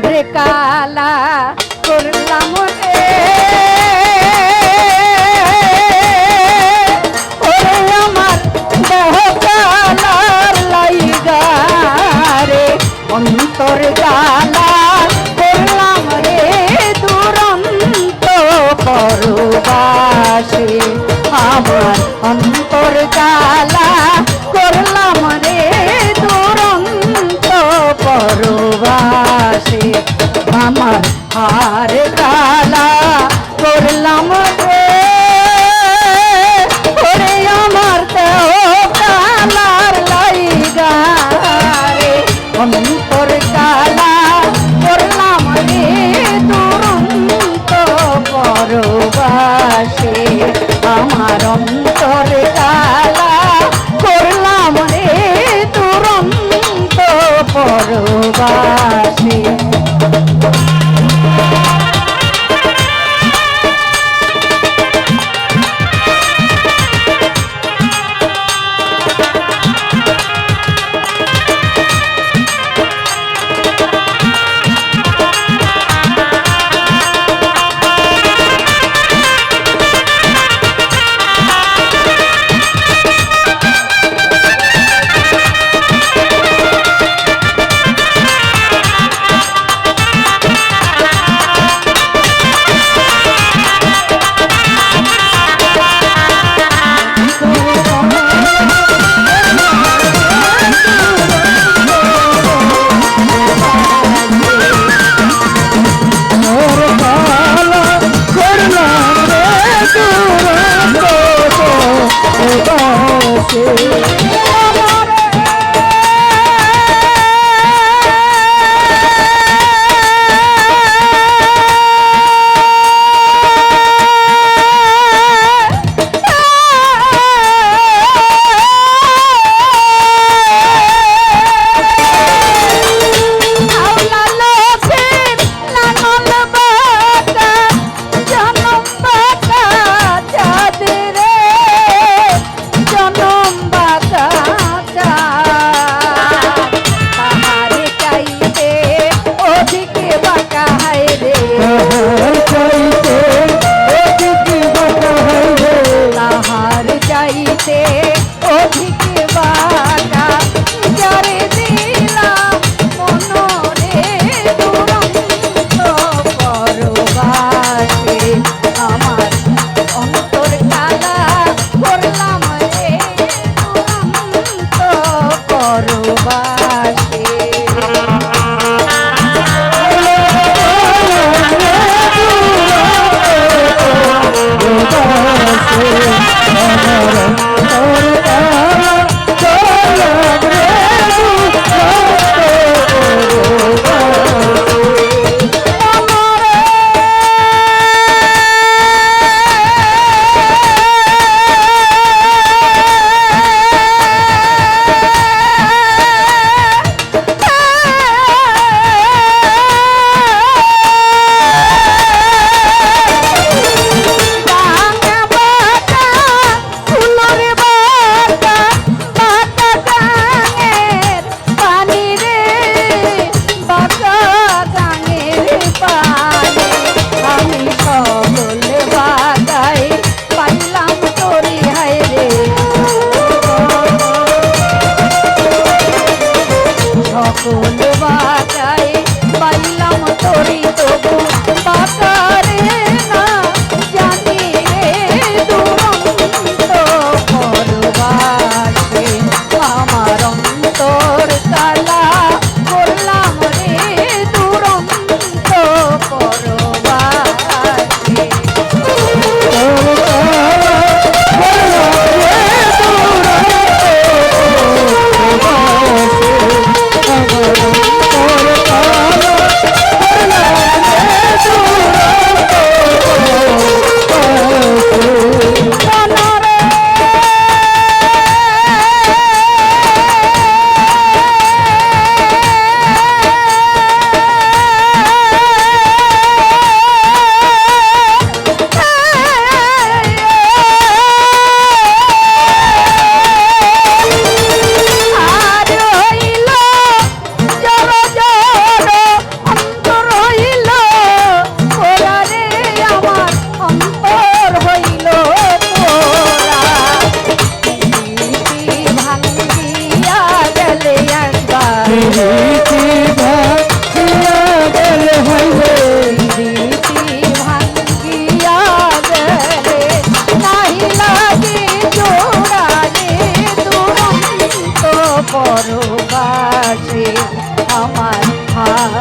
তোমার কালা করলাম রে। ওরে আমার দেহ কালার লাইগা রে, অন্তর কালা করলাম রে। আমার অন্তর কালা আর তা কোন heart.